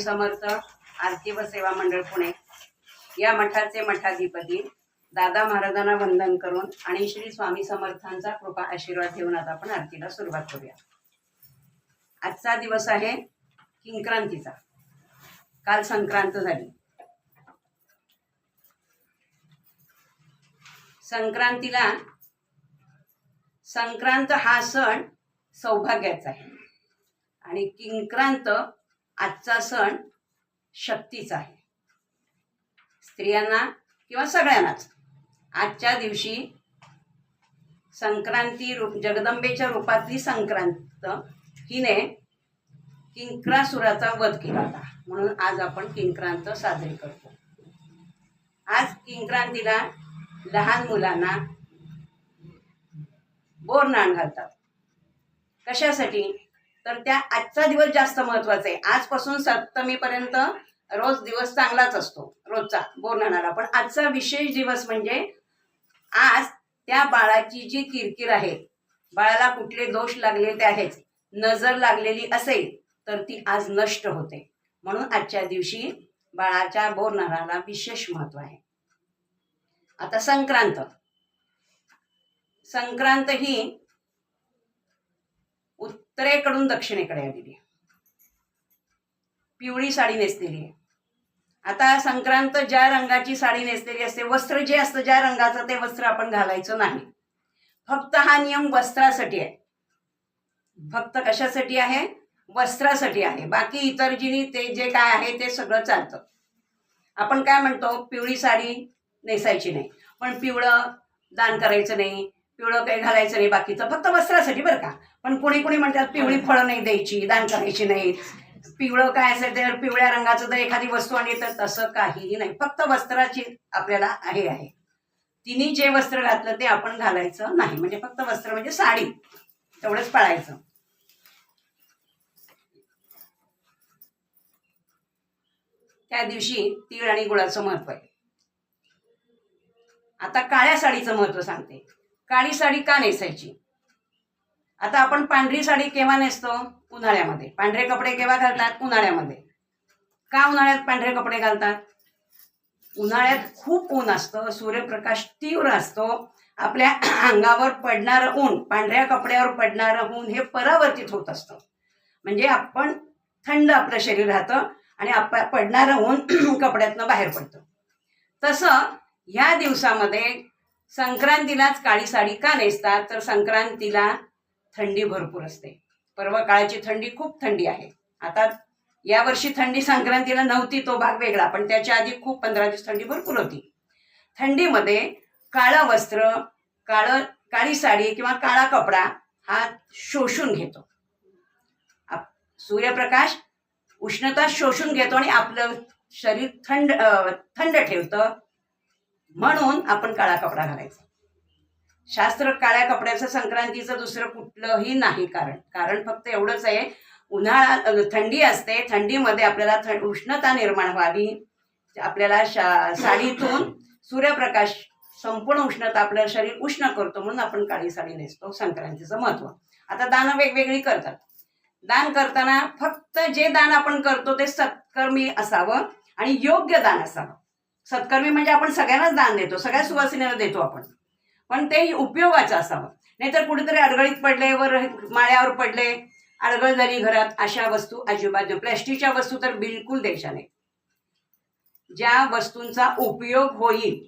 स्वामी समर्थ आरती व सेवा मंडळ पुणे. या मठाचे मठाधिपती दादा महाराजांना वंदन करून आणि श्री स्वामी समर्थांचा कृपा आशीर्वाद घेऊन आता आपण आरतीला सुरुवात करूया. आजचा दिवस आहे किंक्रांतीचा. काल संक्रांत झाली. संक्रांतीला संक्रांत हा सण सौभाग्याचा आहे. आणि किंक्रांत आजचा सण शक्तीचा आहे. स्त्रियांना किंवा सगळ्यांनाच. आजच्या दिवशी संक्रांती रूप जगदंबेच्या रूपातली संक्रांत हिने किंक्रासुराचा वध केला होता. म्हणून आज आपण किंक्रांत साजरी करतो. आज किंक्रांतीला लहान मुलांना बोरनाण घालतात. कशासाठी? तर त्या आजचा दिवस जास्त महत्त्वाचा आहे. आजपासून सप्तमीपर्यंत रोज दिवस चांगलाच असतो रोजचा बोलणारा पण आजचा विशेष दिवस म्हणजे आज त्या बाळाची जी किरकिर आहे बाळाला कुठले दोष लागलेले आहेत नजर लागलेली असेल तर ती आज नष्ट होते. म्हणून आजच्या दिवशी बाळाच्या बोरणाराला विशेष महत्त्व आहे. आता संक्रांत. संक्रांत ही उत्तरेकडून दक्षिणेकडे आलेली आहे पिवळी साडी नेसलेली आहे. आता संक्रांत ज्या रंगाची साडी नेसलेली असते वस्त्र जे असतं ज्या रंगाचं ते वस्त्र आपण घालायचं नाही. फक्त हा नियम वस्त्रासाठी आहे. फक्त कशासाठी आहे? वस्त्रासाठी आहे. बाकी इतर जिनी ते जे काय आहे ते सगळं चालतं. आपण काय म्हणतो पिवळी साडी नेसायची नाही. पण पिवळं दान करायचं नाही. पिवळं काही घालायचं नाही बाकीचं फक्त वस्त्रासाठी बरं का. पण कोणी कोणी म्हणतात पिवळी फळं नाही द्यायची दान करायची नाही. पिवळं काय असेल तर पिवळ्या रंगाचं जर एखादी वस्तू आणली तर तसं काहीही नाही. फक्त वस्त्राची आपल्याला हे आहे. तिने जे वस्त्र घातलं ते आपण घालायचं नाही. म्हणजे फक्त वस्त्र म्हणजे साडी. तेवढंच पाळायचं. त्या दिवशी तीळ आणि गुळाचं महत्त्व आहे. आता काळ्या साडीचं महत्त्व सांगते. काळी साडी का नेसायची? आता आपण पांढरी साडी केव्हा नेसतो? उन्हाळ्यामध्ये. पांढरे कपडे केव्हा घालतात? उन्हाळ्यामध्ये. का उन्हाळ्यात पांढरे कपडे घालतात? उन्हाळ्यात खूप ऊन असतं सूर्यप्रकाश तीव्र असतो. आपल्या अंगावर पडणारं ऊन पांढऱ्या कपड्यावर पडणारं ऊन हे परावर्तित होत असतं. म्हणजे आपण थंड आपलं शरीर राहतं आणि आप पडणारं ऊन कपड्यातनं बाहेर पडतं. तसं ह्या दिवसामध्ये संक्रांतीलाच काळी साडी का नेसतात? तर संक्रांतीला थंडी भरपूर असते. पर्व काळाची थंडी खूप थंडी आहे. आता यावर्षी थंडी संक्रांतीला नव्हती तो भाग वेगळा पण त्याच्या आधी खूप पंधरा दिवस थंडी भरपूर होती. थंडीमध्ये काळं वस्त्र काळं काळी साडी किंवा काळा कपडा हा शोषून घेतो. सूर्यप्रकाश उष्णता शोषून घेतो आणि आपलं शरीर थंड थंड ठेवतं. म्हणून आपण काळा कपडा घालायचा. शास्त्र काळ्या कपड्याचं संक्रांतीचं दुसरं कुठलंही नाही कारण. कारण फक्त एवढंच आहे उन्हाळा थंडी असते थंडीमध्ये आपल्याला थंड उष्णता निर्माण व्हावी. आपल्याला शा साडीतून सूर्यप्रकाश संपूर्ण उष्णता आपलं शरीर उष्ण करतो म्हणून आपण काळी साडी नेसतो संक्रांतीचं महत्त्व आता दानं वेगवेगळी करतात. दान करताना फक्त जे दान आपण करतो ते सत्कर्मी असावं आणि योग्य दान असावं. सत्कर्मी म्हणजे आपण सगळ्यांनाच दान देतो सगळ्या सुवासिनीला देतो आपण. पण ते उपयोगाचं असावं. नाहीतर कुठेतरी अडगळीत पडले वर माळ्यावर पडले अडगळ झाली घरात अशा वस्तू अजिबात प्लॅस्टिकच्या वस्तू तर बिलकुल द्यायच्या नाही ज्या वस्तूंचा उपयोग होईल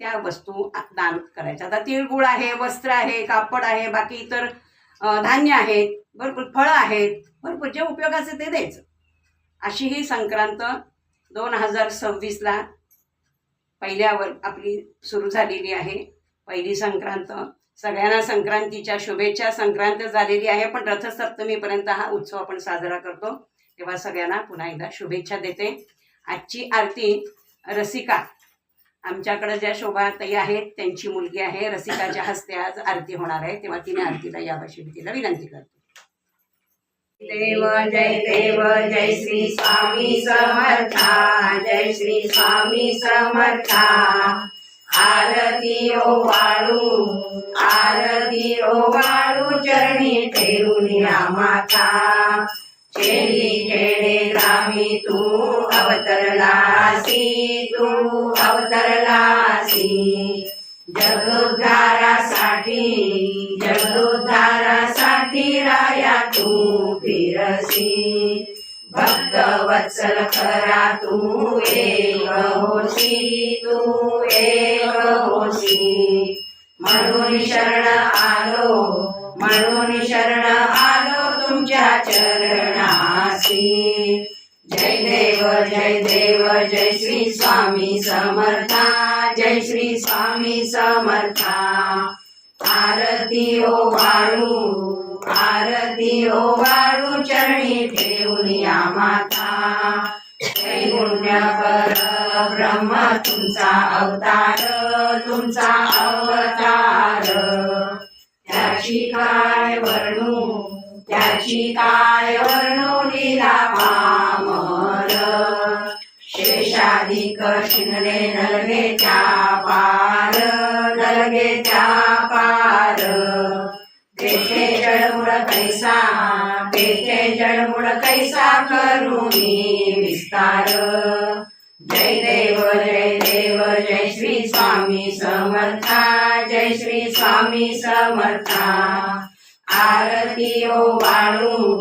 त्या वस्तू दान करायच्या. आता तिळगुळ आहे वस्त्र आहे कापड आहे बाकी इतर धान्य आहेत भरपूर फळं आहेत भरपूर जे उपयोगाचे ते द्यायचं. अशी ही संक्रांत दोन हजार सव्वीसला पहिल्यावर आपली सुरू झालेली आहे. पहिली संक्रांत सगळ्यांना संक्रांतीच्या शुभेच्छा. संक्रांत झालेली आहे पण रथसप्तमीपर्यंत हा उत्सव आपण साजरा करतो. तेव्हा सगळ्यांना पुन्हा एकदा शुभेच्छा देते. आजची आरती रसिका. आमच्याकडे ज्या शोभाताई आहेत त्यांची मुलगी आहे. रसिकाच्या हस्ते आज आरती होणार आहे. तेव्हा तिने आरतीला यावर्षी तिला विनंती करते. देव जय देव जय श्री स्वामी समर्था जय श्री स्वामी समर्था. आरती ओ वाळू आरती ओ वाळू चरणी ठेवून माता माथा खेडी खेडे ग्रामी तू अवतरलासी तू अवतरलासी जगोद्धारासाठी जगोद्धारासाठी राया तू फिरसी भक्त वत्सल खरा तू एक होशी तू एक होशी. म्हणून शरण आलो म्हणून शरण आलो तुमच्या चरणासी जय देव जय देव जय श्री स्वामी समर्था. जय श्री स्वामी समर्था. आरती ओ वाळू आरती ओ वाळू चरणी ठेवून या माता. त्रैगुण्य पर ब्रह्म तुमचा अवतार तुमचा अवतार. त्याची काय वर्णू त्याची काय वर्णू लीला अधिक शिंगणे नलगेच्या पार नलगेच्या पार. तेथे जळमुळ कैसा तेथे जळमुळ कैसा करुणी विस्तार. जय देव जय देव जय श्री स्वामी समर्था जय श्री स्वामी समर्था. आरती हो ओ वाळू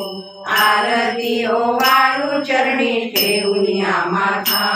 आरती हो ओ वाळू चरणी ठेवून या माथा